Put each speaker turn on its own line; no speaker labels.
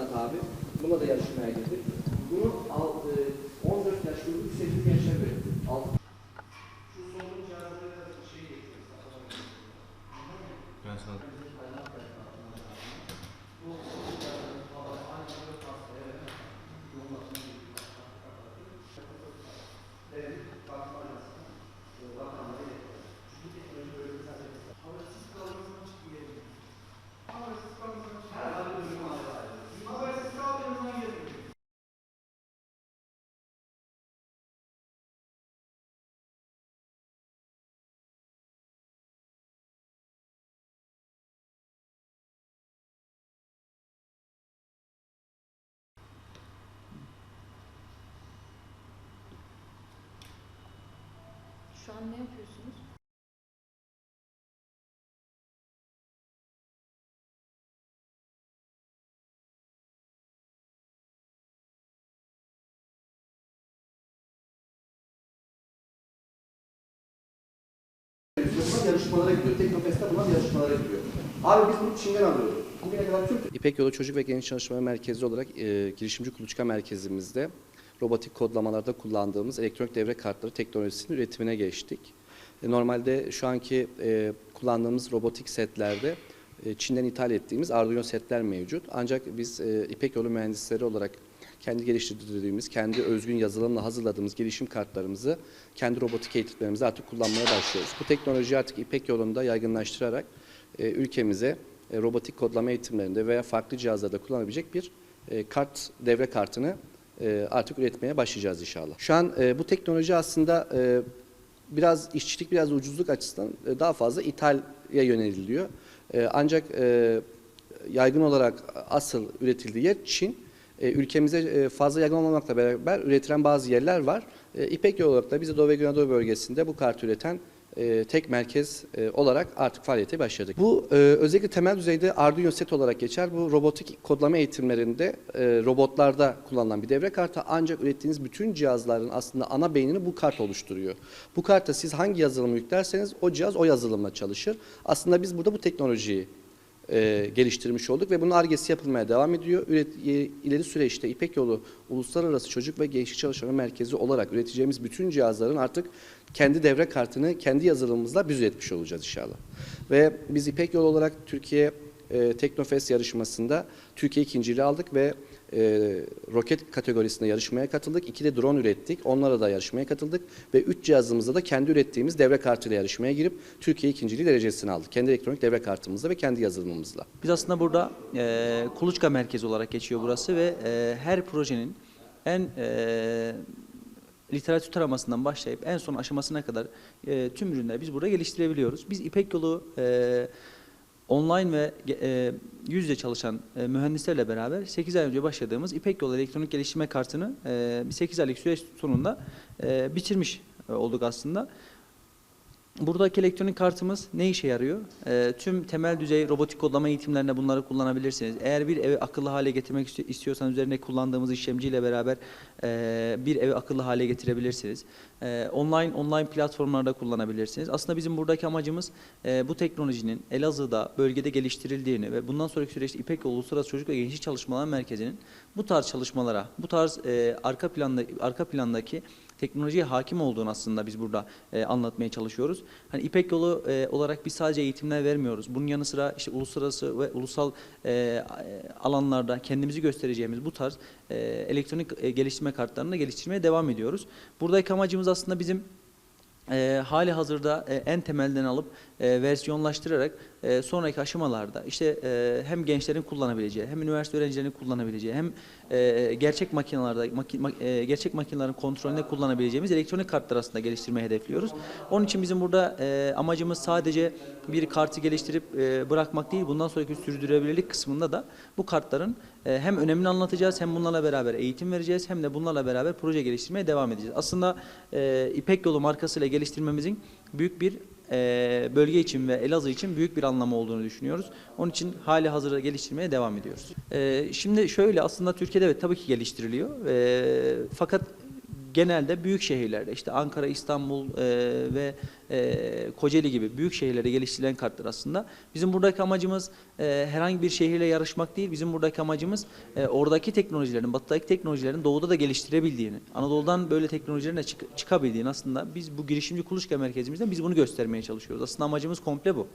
abi. Buna da yarışmaya girdik. Bunu al, e, 14 yaş grubu 8 gençler üretti. Alt-
Ben sana
Şu an ne yapıyorsunuz?
Bunlar yarışmalara gidiyor. Teknofest'te bunlar yarışmalara gidiyor. Abi biz bunu Çin'den alıyoruz. Bugüne kadar tüm İpek Yolu Çocuk ve Genç Çalışmaları Merkezi olarak e, girişimci kuluçka merkezimizde robotik kodlamalarda kullandığımız elektronik devre kartları teknolojisinin üretimine geçtik. E, normalde şu anki e, kullandığımız robotik setlerde e, Çin'den ithal ettiğimiz Arduino setler mevcut. Ancak biz e, İpek Yolu mühendisleri olarak kendi geliştirdiğimiz, kendi özgün yazılımla hazırladığımız gelişim kartlarımızı kendi robotik eğitimlerimizde artık kullanmaya başlıyoruz. Bu teknolojiyi artık İpek yolunda yaygınlaştırarak e, ülkemize e, robotik kodlama eğitimlerinde veya farklı cihazlarda kullanabilecek bir e, kart devre kartını artık üretmeye başlayacağız inşallah. Şu an e, bu teknoloji aslında e, biraz işçilik, biraz ucuzluk açısından e, daha fazla ithale yöneliliyor. E, ancak e, yaygın olarak asıl üretildiği yer Çin. E, ülkemize e, fazla yaygın olmamakla beraber üretilen bazı yerler var. E, İpek yolu olarak da biz de Doğu ve Güneydoğu bölgesinde bu kartı üreten e, tek merkez e, olarak artık faaliyete başladık. Bu e, özellikle temel düzeyde Arduino set olarak geçer. Bu robotik kodlama eğitimlerinde robotlarda kullanılan bir devre kartı ancak ürettiğiniz bütün cihazların aslında ana beynini bu kart oluşturuyor. Bu karta siz hangi yazılımı yüklerseniz o cihaz o yazılımla çalışır. Aslında biz burada bu teknolojiyi e, geliştirmiş olduk ve bunun argesi yapılmaya devam ediyor. Üret, e, ileri süreçte İpek Yolu Uluslararası Çocuk ve Gençlik Çalışmaları Merkezi olarak üreteceğimiz bütün cihazların artık kendi devre kartını kendi yazılımımızla biz üretmiş olacağız inşallah. Ve biz İpek Yolu olarak Türkiye e, Teknofest yarışmasında Türkiye ikinciliği aldık ve e, roket kategorisinde yarışmaya katıldık. İki de drone ürettik. Onlara da yarışmaya katıldık. Ve üç cihazımızda da kendi ürettiğimiz devre kartıyla yarışmaya girip Türkiye ikinciliği derecesini aldık. Kendi elektronik devre kartımızla ve kendi yazılımımızla.
Biz aslında burada e, kuluçka merkezi olarak geçiyor burası ve e, her projenin en e, literatür taramasından başlayıp en son aşamasına kadar e, tüm ürünleri biz burada geliştirebiliyoruz. Biz İpek Yolu e, online ve e, yüz yüze çalışan e, mühendislerle beraber 8 ay önce başladığımız İpek Yolu elektronik geliştirme kartını e, bir 8 aylık süreç sonunda e, bitirmiş e, olduk aslında. Buradaki elektronik kartımız ne işe yarıyor? Ee, tüm temel düzey robotik kodlama eğitimlerinde bunları kullanabilirsiniz. Eğer bir evi akıllı hale getirmek isti- istiyorsanız üzerine kullandığımız işlemciyle beraber e, bir evi akıllı hale getirebilirsiniz. Ee, online online platformlarda kullanabilirsiniz. Aslında bizim buradaki amacımız e, bu teknolojinin Elazığ'da bölgede geliştirildiğini ve bundan sonraki süreçte İpek Uluslararası Çocuk ve Gençlik Çalışmalar Merkezi'nin bu tarz çalışmalara, bu tarz e, arka planda arka plandaki teknolojiye hakim olduğunu aslında biz burada e, anlatmaya çalışıyoruz. Hani İpek Yolu e, olarak biz sadece eğitimler vermiyoruz. Bunun yanı sıra işte uluslararası ve ulusal e, alanlarda kendimizi göstereceğimiz bu tarz e, elektronik e, geliştirme kartlarını geliştirmeye devam ediyoruz. Buradaki amacımız aslında bizim e, hali hazırda e, en temelden alıp e, versiyonlaştırarak e, sonraki aşamalarda işte e, hem gençlerin kullanabileceği hem üniversite öğrencilerinin kullanabileceği hem e, gerçek makinelerde maki, ma- e, gerçek makinelerin kontrolünde kullanabileceğimiz elektronik kartlar aslında geliştirmeyi hedefliyoruz. Onun için bizim burada e, amacımız sadece bir kartı geliştirip e, bırakmak değil bundan sonraki sürdürülebilirlik kısmında da bu kartların hem önemini anlatacağız hem bunlarla beraber eğitim vereceğiz hem de bunlarla beraber proje geliştirmeye devam edeceğiz. Aslında e, İpek Yolu markasıyla geliştirmemizin büyük bir e, bölge için ve Elazığ için büyük bir anlamı olduğunu düşünüyoruz. Onun için hali hazırda geliştirmeye devam ediyoruz. E, şimdi şöyle aslında Türkiye'de evet tabii ki geliştiriliyor. E, fakat genelde büyük şehirlerde işte Ankara, İstanbul e, ve e, Kocaeli gibi büyük şehirlerde geliştirilen kartlar aslında. Bizim buradaki amacımız e, herhangi bir şehirle yarışmak değil. Bizim buradaki amacımız e, oradaki teknolojilerin, batıdaki teknolojilerin doğuda da geliştirebildiğini, Anadolu'dan böyle teknolojilerin çık- çıkabildiğini aslında biz bu girişimci kuluçka merkezimizde biz bunu göstermeye çalışıyoruz. Aslında amacımız komple bu.